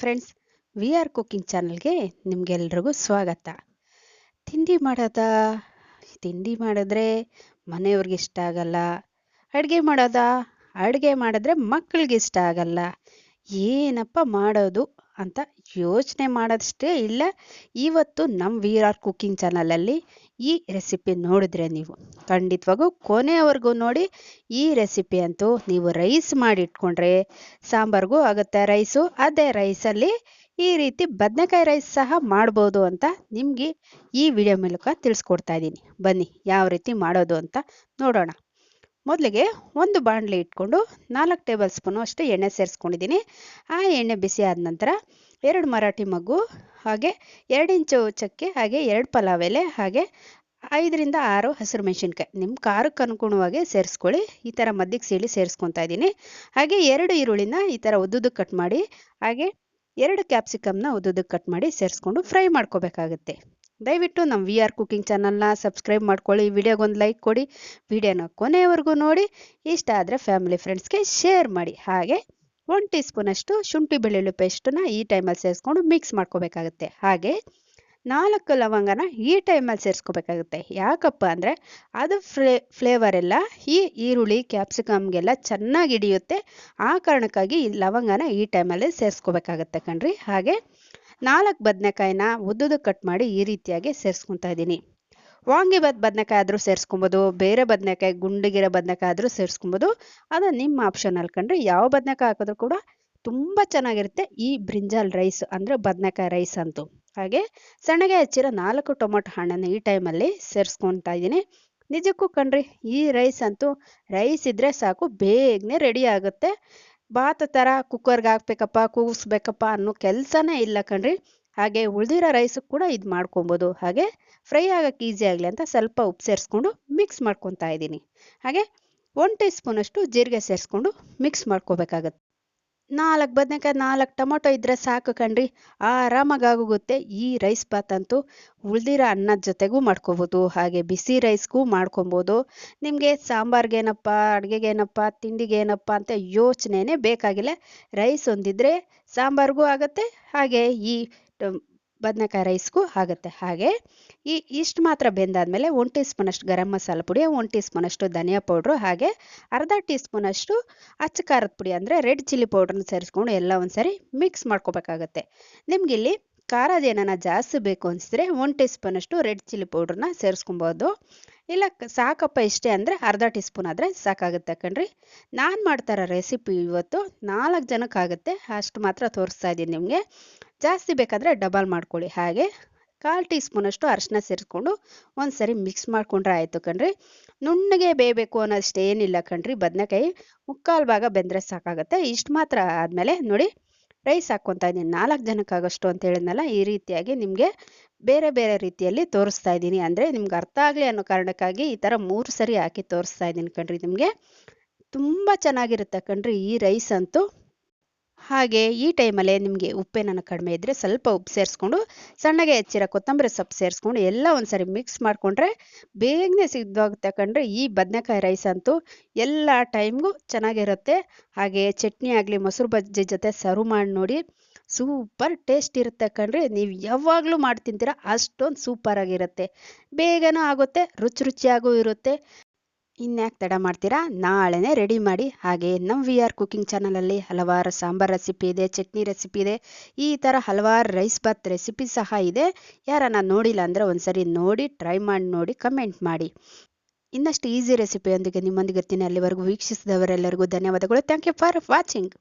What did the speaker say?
Friends we are cooking ಚಾನಲ್ಗೆ ನಿಮಗೆಲ್ರಿಗೂ ಸ್ವಾಗತ. ತಿಂಡಿ ಮಾಡೋದ? ತಿಂಡಿ ಮಾಡಿದ್ರೆ ಮನೆಯವ್ರಿಗೆ ಇಷ್ಟ ಆಗಲ್ಲ. ಅಡುಗೆ ಮಾಡೋದ? ಅಡುಗೆ ಮಾಡಿದ್ರೆ ಮಕ್ಕಳಿಗೆ ಇಷ್ಟ ಆಗಲ್ಲ. ಏನಪ್ಪ ಮಾಡೋದು? ಅಂತ ಯೋಚನೆ ಮಾಡೋದಷ್ಟೇ ಇಲ್ಲ. ಇವತ್ತು ನಮ್ಮ ವಿ ಆರ್ ಕುಕಿಂಗ್ ಚಾನಲಲ್ಲಿ ಈ ರೆಸಿಪಿ ನೋಡಿದ್ರೆ ನೀವು ಖಂಡಿತವಾಗೂ ಕೊನೆಯವರೆಗೂ ನೋಡಿ. ಈ ರೆಸಿಪಿ ಅಂತೂ ನೀವು ರೈಸ್ ಮಾಡಿಟ್ಕೊಂಡ್ರೆ ಸಾಂಬಾರ್ಗೂ ಆಗುತ್ತೆ. ರೈಸು ಅದೇ ರೈಸಲ್ಲಿ ಈ ರೀತಿ ಬದನೆಕಾಯಿ ರೈಸ್ ಸಹ ಮಾಡ್ಬೋದು ಅಂತ ನಿಮಗೆ ಈ ವಿಡಿಯೋ ಮೂಲಕ ತಿಳಿಸ್ಕೊಡ್ತಾ ಇದ್ದೀನಿ. ಬನ್ನಿ, ಯಾವ ರೀತಿ ಮಾಡೋದು ಅಂತ ನೋಡೋಣ. ಮೊದಲಿಗೆ ಒಂದು ಬಾಣಲೆ ಇಟ್ಕೊಂಡು ನಾಲ್ಕು ಟೇಬಲ್ ಸ್ಪೂನು ಅಷ್ಟೇ ಎಣ್ಣೆ ಸೇರಿಸ್ಕೊಂಡಿದ್ದೀನಿ. ಆ ಎಣ್ಣೆ ಬಿಸಿ ಆದ ನಂತರ ಎರಡು ಮರಾಠಿ ಮಗು ಹಾಗೆ ಎರಡು ಇಂಚು ಚಕ್ಕೆ, ಹಾಗೆ ಎರಡು ಪಲಾವ್ ಎಲೆ, ಹಾಗೆ ಐದರಿಂದ ಆರು ಹಸಿರು ಮೆಣಸಿನ್ಕಾಯಿ. ನಿಮ್ಮ ಖಾರಕ್ಕೆ ಅನುಗುಣವಾಗಿ ಸೇರಿಸ್ಕೊಳ್ಳಿ. ಈ ಥರ ಮದ್ದಿಗೆ ಸೀಳಿ ಸೇರಿಸ್ಕೊತಾ ಇದ್ದೀನಿ. ಹಾಗೆ ಎರಡು ಈರುಳ್ಳಿನ ಈ ಥರ ಉದ್ದುದಕ್ಕೆ ಕಟ್ ಮಾಡಿ, ಹಾಗೆ ಎರಡು ಕ್ಯಾಪ್ಸಿಕಮ್ನ ಉದ್ದುದಕ್ಕೆ ಕಟ್ ಮಾಡಿ ಸೇರಿಸ್ಕೊಂಡು ಫ್ರೈ ಮಾಡ್ಕೋಬೇಕಾಗುತ್ತೆ. ದಯವಿಟ್ಟು ನಮ್ಮ ವಿ ಆರ್ ಕುಕಿಂಗ್ ಚಾನಲ್ನ ಸಬ್ಸ್ಕ್ರೈಬ್ ಮಾಡ್ಕೊಳ್ಳಿ ವಿಡಿಯೋಗೊಂದು ಲೈಕ್ ಕೊಡಿ ವಿಡಿಯೋನ ಕೊನೆಯವರೆಗೂ ನೋಡಿ, ಇಷ್ಟ ಆದರೆ ಫ್ಯಾಮಿಲಿ ಫ್ರೆಂಡ್ಸ್ಗೆ ಶೇರ್ ಮಾಡಿ. ಹಾಗೆ ಒನ್ ಟೀ ಸ್ಪೂನಷ್ಟು ಶುಂಠಿ ಬೆಳ್ಳುಳ್ಳಿ ಪೇಸ್ಟನ್ನ ಈ ಟೈಮಲ್ಲಿ ಸೇರಿಸ್ಕೊಂಡು ಮಿಕ್ಸ್ ಮಾಡ್ಕೋಬೇಕಾಗುತ್ತೆ. ಹಾಗೆ ನಾಲ್ಕು ಲವಂಗನ ಈ ಟೈಮಲ್ಲಿ ಸೇರಿಸ್ಕೋಬೇಕಾಗುತ್ತೆ. ಯಾಕಪ್ಪ ಅಂದರೆ ಅದು ಫ್ಲೇ ಫ್ಲೇವರ್ ಎಲ್ಲ ಈ ಈರುಳ್ಳಿ ಕ್ಯಾಪ್ಸಿಕಮ್ಗೆಲ್ಲ ಚೆನ್ನಾಗಿ ಹಿಡಿಯುತ್ತೆ. ಆ ಕಾರಣಕ್ಕಾಗಿ ಈ ಲವಂಗನ ಈ ಟೈಮಲ್ಲೇ ಸೇರಿಸ್ಕೋಬೇಕಾಗತ್ತೆ ಕಣ್ರಿ. ಹಾಗೆ ನಾಲ್ಕು ಬದನೆಕಾಯಿನ ಉದ್ದದ ಕಟ್ ಮಾಡಿ ಈ ರೀತಿಯಾಗಿ ಸೇರಿಸ್ಕೊತಾ ಇದ್ದೀನಿ. ವಾಂಗಿಬಾತ್ ಬದನೆಕಾಯಿ ಆದರೂ ಸೇರಿಸ್ಕೊಬೋದು, ಬೇರೆ ಬದನೆಕಾಯಿ, ಗುಂಡಿಗಿರೋ ಬದನೆಕಾಯಿ ಆದರೂ ಸೇರಿಸ್ಕೊಬೋದು. ಅದು ನಿಮ್ಮ ಆಪ್ಷನ್ ಅಲ್ಕಂಡ್ರೆ ಯಾವ ಬದನೆಕಾಯಿ ಹಾಕಿದ್ರು ಕೂಡ ತುಂಬ ಚೆನ್ನಾಗಿರುತ್ತೆ ಈ ಬ್ರಿಂಜಾಲ್ ರೈಸ್ ಅಂದರೆ ಬದನೆಕಾಯಿ ರೈಸ್ ಅಂತೂ. ಹಾಗೆ ಸಣ್ಣಗೆ ಹಚ್ಚಿರೋ ನಾಲ್ಕು ಟೊಮೊಟೊ ಹಣ್ಣನ್ನು ಈ ಟೈಮಲ್ಲಿ ಸೇರಿಸ್ಕೊತಾ ಇದ್ದೀನಿ. ನಿಜಕ್ಕೂ ಕಣ್ರಿ ಈ ರೈಸ್ ಅಂತೂ ರೈಸ್ ಇದ್ದರೆ ಸಾಕು, ಬೇಗನೆ ರೆಡಿ ಆಗುತ್ತೆ. ಬಾತ್ ಥರ ಕುಕ್ಕರ್ಗೆ ಹಾಕ್ಬೇಕಪ್ಪ, ಕೂಗಿಸ್ಬೇಕಪ್ಪ ಅನ್ನೋ ಕೆಲಸನೇ ಇಲ್ಲ ಕಣ್ರಿ. ಹಾಗೆ ಉಳಿದಿರೋ ರೈಸ್ ಕೂಡ ಇದು ಮಾಡ್ಕೊಬೋದು. ಹಾಗೆ ಫ್ರೈ ಆಗೋಕ್ಕೆ ಈಸಿ ಆಗಲಿ ಅಂತ ಸ್ವಲ್ಪ ಉಪ್ಪು ಸೇರಿಸ್ಕೊಂಡು ಮಿಕ್ಸ್ ಮಾಡ್ಕೊತಾ ಇದ್ದೀನಿ. ಹಾಗೆ ಒನ್ ಟೀ ಸ್ಪೂನಷ್ಟು ಜೀರಿಗೆ ಸೇರಿಸ್ಕೊಂಡು ಮಿಕ್ಸ್ ಮಾಡ್ಕೋಬೇಕಾಗತ್ತೆ. ನಾಲ್ಕು ಬದನೆಕಾಯಿ, ನಾಲ್ಕು ಟೊಮೊಟೊ ಇದ್ದರೆ ಸಾಕು ಕಣ್ರಿ. ಆರಾಮಾಗಿ ಆಗೋಗುತ್ತೆ ಈ ರೈಸ್ ಬಾತ್ ಅಂತೂ. ಉಳ್ದಿರೋ ಅನ್ನದ ಜೊತೆಗೂ ಮಾಡ್ಕೋಬೋದು, ಹಾಗೆ ಬಿಸಿ ರೈಸ್ಗೂ ಮಾಡ್ಕೊಬೋದು. ನಿಮಗೆ ಸಾಂಬಾರ್ಗೇನಪ್ಪ ಅಡುಗೆಗೇನಪ್ಪ ತಿಂಡಿಗೇನಪ್ಪ ಅಂತ ಯೋಚನೆನೇ ಬೇಕಾಗಿಲ್ಲ. ರೈಸ್ ಒಂದಿದ್ರೆ ಸಾಂಬಾರ್ಗೂ ಆಗುತ್ತೆ, ಹಾಗೆ ಈ ಬದನೆಕಾಯಿ ರೈಸ್ಗೂ ಆಗುತ್ತೆ. ಹಾಗೆ ಈ ಇಷ್ಟು ಮಾತ್ರ ಬೆಂದಾದ್ಮೇಲೆ ಒನ್ ಟೀ ಸ್ಪೂನಷ್ಟು ಗರಂ ಮಸಾಲ ಪುಡಿ ಒನ್ ಟೀ ಸ್ಪೂನಷ್ಟು ಧನಿಯಾ ಪೌಡ್ರು, ಹಾಗೆ ಅರ್ಧ ಟೀ ಸ್ಪೂನಷ್ಟು ಅಚ್ಚ ಖಾರದ ಪುಡಿ ಅಂದರೆ ರೆಡ್ ಚಿಲ್ಲಿ ಪೌಡ್ರನ್ನ ಸೇರಿಸ್ಕೊಂಡು ಎಲ್ಲ ಒಂದ್ಸರಿ ಮಿಕ್ಸ್ ಮಾಡ್ಕೋಬೇಕಾಗತ್ತೆ. ನಿಮಗಿಲ್ಲಿ ಖಾರದ ಏನಾನ ಜಾಸ್ತಿ ಬೇಕು ಅನಿಸಿದ್ರೆ ಒನ್ ಟೀ ಸ್ಪೂನಷ್ಟು ರೆಡ್ ಚಿಲ್ಲಿ ಪೌಡ್ರನ್ನ ಸೇರಿಸ್ಕೊಬೋದು. ಇಲ್ಲ ಸಾಕಪ್ಪ ಇಷ್ಟೇ ಅಂದರೆ ಅರ್ಧ ಟೀ ಸ್ಪೂನ್ ಆದರೆ ಸಾಕಾಗುತ್ತೆ ಕಣ್ರಿ. ನಾನು ಮಾಡ್ತಾರ ರೆಸಿಪಿ ಇವತ್ತು ನಾಲ್ಕು ಜನಕ್ಕಾಗುತ್ತೆ ಅಷ್ಟು ಮಾತ್ರ ತೋರಿಸ್ತಾ ಇದ್ದೀನಿ ನಿಮಗೆ. ಜಾಸ್ತಿ ಬೇಕಾದರೆ ಡಬಲ್ ಮಾಡ್ಕೊಳ್ಳಿ. ಹಾಗೆ ಕಾಲು ಟೀ ಸ್ಪೂನಷ್ಟು ಅರ್ಶನ ಸೇರಿಸ್ಕೊಂಡು ಒಂದು ಸರಿ ಮಿಕ್ಸ್ ಮಾಡ್ಕೊಂಡ್ರೆ ಆಯಿತು ಕಣ್ರಿ. ನುಣ್ಣಗೆ ಬೇಯಬೇಕು ಅನ್ನೋಷ್ಟು ಏನಿಲ್ಲ ಕಣ್ರಿ. ಬದನೆಕಾಯಿ ಮುಕ್ಕಾಲು ಭಾಗ ಬೆಂದರೆ ಸಾಕಾಗುತ್ತೆ. ಇಷ್ಟು ಮಾತ್ರ ಆದಮೇಲೆ ನೋಡಿ. ರೈಸ್ ಹಾಕ್ಕೊತಾ ಇದ್ದೀನಿ. ನಾಲ್ಕು ಜನಕ್ಕಾಗಷ್ಟು ಅಂತ ಹೇಳಿದ್ನಲ್ಲ, ಈ ರೀತಿಯಾಗಿ ನಿಮಗೆ ಬೇರೆ ಬೇರೆ ರೀತಿಯಲ್ಲಿ ತೋರಿಸ್ತಾ ಇದ್ದೀನಿ. ಅಂದರೆ ನಿಮ್ಗೆ ಅರ್ಥ ಆಗಲಿ ಅನ್ನೋ ಕಾರಣಕ್ಕಾಗಿ ಈ ಥರ ಮೂರು ಸರಿ ಹಾಕಿ ತೋರಿಸ್ತಾ ಇದ್ದೀನಿ ಕಣ್ರಿ ನಿಮಗೆ. ತುಂಬ ಚೆನ್ನಾಗಿರುತ್ತೆ ಕಣ್ರಿ ಈ ರೈಸ್ ಅಂತೂ. ಹಾಗೆ ಈ ಟೈಮಲ್ಲೇ ನಿಮಗೆ ಉಪ್ಪೇನನ್ನು ಕಡಿಮೆ ಇದ್ದರೆ ಸ್ವಲ್ಪ ಉಪ್ಪು ಸೇರಿಸ್ಕೊಂಡು, ಸಣ್ಣಗೆ ಹೆಚ್ಚಿರೋ ಕೊತ್ತಂಬರಿ ಸೊಪ್ಪು ಸೇರಿಸ್ಕೊಂಡು ಎಲ್ಲ ಒಂದ್ಸರಿ ಮಿಕ್ಸ್ ಮಾಡಿಕೊಂಡ್ರೆ ಬೇಗನೆ ಸಿದ್ಧವಾಗುತ್ತೆ ಕಂಡ್ರೆ ಈ ಬದನೆಕಾಯಿ ರೈಸ್ ಅಂತೂ ಎಲ್ಲ ಟೈಮ್ಗೂ ಚೆನ್ನಾಗಿರುತ್ತೆ. ಹಾಗೆ ಚಟ್ನಿ ಆಗಲಿ, ಮೊಸರು ಬಜ್ಜಿ ಜೊತೆ ಸರ್ವ್ ಮಾಡಿ ನೋಡಿ ಸೂಪರ್ ಟೇಸ್ಟ್ ಇರುತ್ತೆ. ಕಣ್ರಿ ನೀವು ಯಾವಾಗಲೂ ಮಾಡಿ ತಿಂತೀರ ಅಷ್ಟೊಂದು ಸೂಪರಾಗಿರುತ್ತೆ ಬೇಗನೂ ಆಗುತ್ತೆ, ರುಚಿ ರುಚಿಯಾಗೂ ಇರುತ್ತೆ. ಇನ್ಯಾಕೆ ತಡ ಮಾಡ್ತೀರಾ? ನಾಳೆನೇ ರೆಡಿ ಮಾಡಿ. ಹಾಗೆ ನಮ್ಮ ವಿ ಆರ್ ಕುಕಿಂಗ್ ಚಾನಲಲ್ಲಿ ಹಲವಾರು ಸಾಂಬಾರ್ ರೆಸಿಪಿ ಇದೆ, ಚಟ್ನಿ ರೆಸಿಪಿ ಇದೆ. ಈ ಥರ ಹಲವಾರು ರೈಸ್ ಬಾತ್ ರೆಸಿಪಿ ಸಹ ಇದೆ. ಯಾರನ್ನ ನೋಡಿಲ್ಲ ಅಂದರೆ ಒಂದ್ಸರಿ ನೋಡಿ ಟ್ರೈ ಮಾಡಿ ನೋಡಿ ಕಮೆಂಟ್ ಮಾಡಿ. ಇನ್ನಷ್ಟು ಈಸಿ ರೆಸಿಪಿಯೊಂದಿಗೆ ನಿಮ್ಮೊಂದಿಗೆ ಇರ್ತೀನಿ. ಅಲ್ಲಿವರೆಗೂ ವೀಕ್ಷಿಸಿದವರೆಲ್ಲರಿಗೂ ಧನ್ಯವಾದಗಳು. Thank you for watching